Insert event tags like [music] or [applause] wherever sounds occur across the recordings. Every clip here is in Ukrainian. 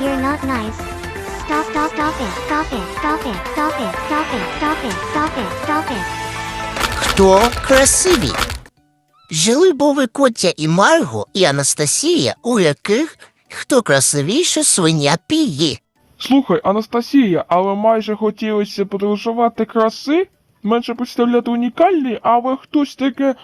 You're not nice. Stop, stop, stop it, stop it, stop it, stop it, stop it, stop it, stop it, stop it. Хто красиві? Жили були Котя і Марго, і Анастасія, у яких хто красивіше свиня Пігі. Слухай, Анастасія, але майже хотілося подорожувати краси, менше представляти унікальні, але хтось таке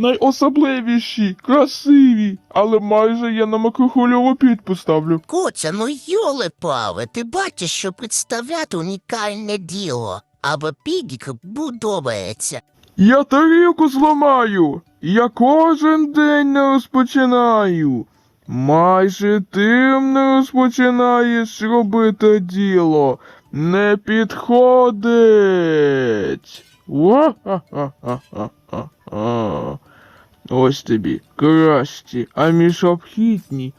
найособливіші, красиві, але майже я на макрохвильову підпис ставлю. Котя, ну йоле паве, ти бачиш, що представляти унікальне діло, або Пігі подобається. Я тарілку зламаю, я кожен день не розпочинаю. Майже тим не розпочинаєш робити діло. Не підходить. Ва-ха-ха-ха-ха-ха. Ось тобі кращі, а між обхідні.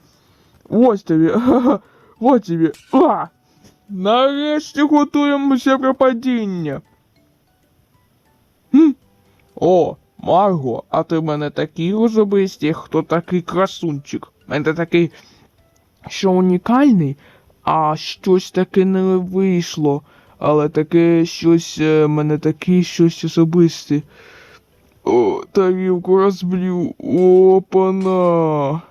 Ось тобі. ха-ха, [laughs] Ось тобі. А! Нарешті готуємося про падіння. Хм. О, Марго, а ти в мене такий особистий, хто такий красунчик. Мене такий, що унікальний, а щось таке не вийшло. Але таке щось, е, мене таке щось особисте. О, тарілку розблю. Опана.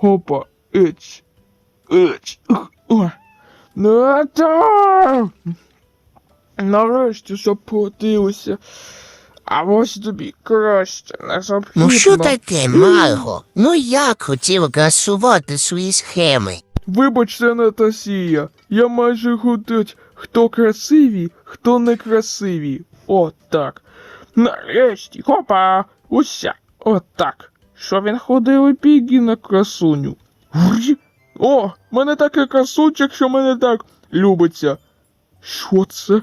Опа, еч. Еч. О. Ну! Нарешті заплатилося. А ось тобі краще, не забхідно. Ну що таке, Марго? Ну як хотів красувати свої схеми? Вибачте, Анастасія, я майже гудить, хто красиві, хто не красиві. От так. Нарешті, хопа, уся, Отак. так. Що він ходив і пігі на красуню. О, мене таке красунчик, що мене так любиться. Що це?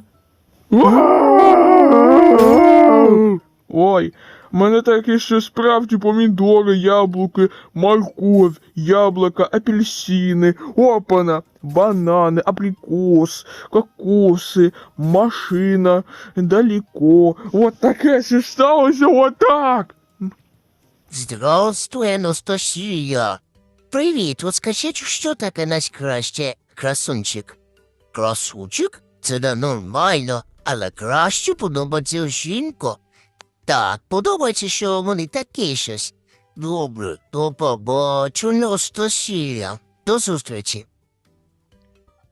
Ой, мене такі ще справді помідори, яблуки, морковь, яблука, апельсини, опана, банани, абрикос, кокоси, машина, далеко. От таке ще сталося отак. Здравствуй, Анастасія. Привіт, от скажіть, що таке найкраще красунчик? Красунчик? Це не нормально, але краще подобається жінка. Так, подобається, що вони такі щось. Добре, то побачу, Анастасія. До зустрічі.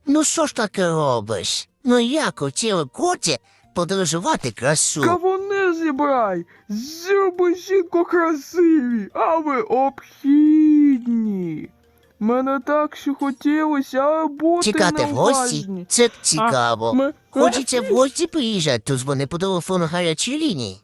Ну що ж таке робиш? Ну як хотіли коті подорожувати красу? Кавуни зібрай, зроби жінку красиві, а ви обхідні. Мене так що хотілося, бути Чекати в гості? Це цікаво. ми- Хочеться в гості приїжджати, то дзвони по телефону гарячої лінії.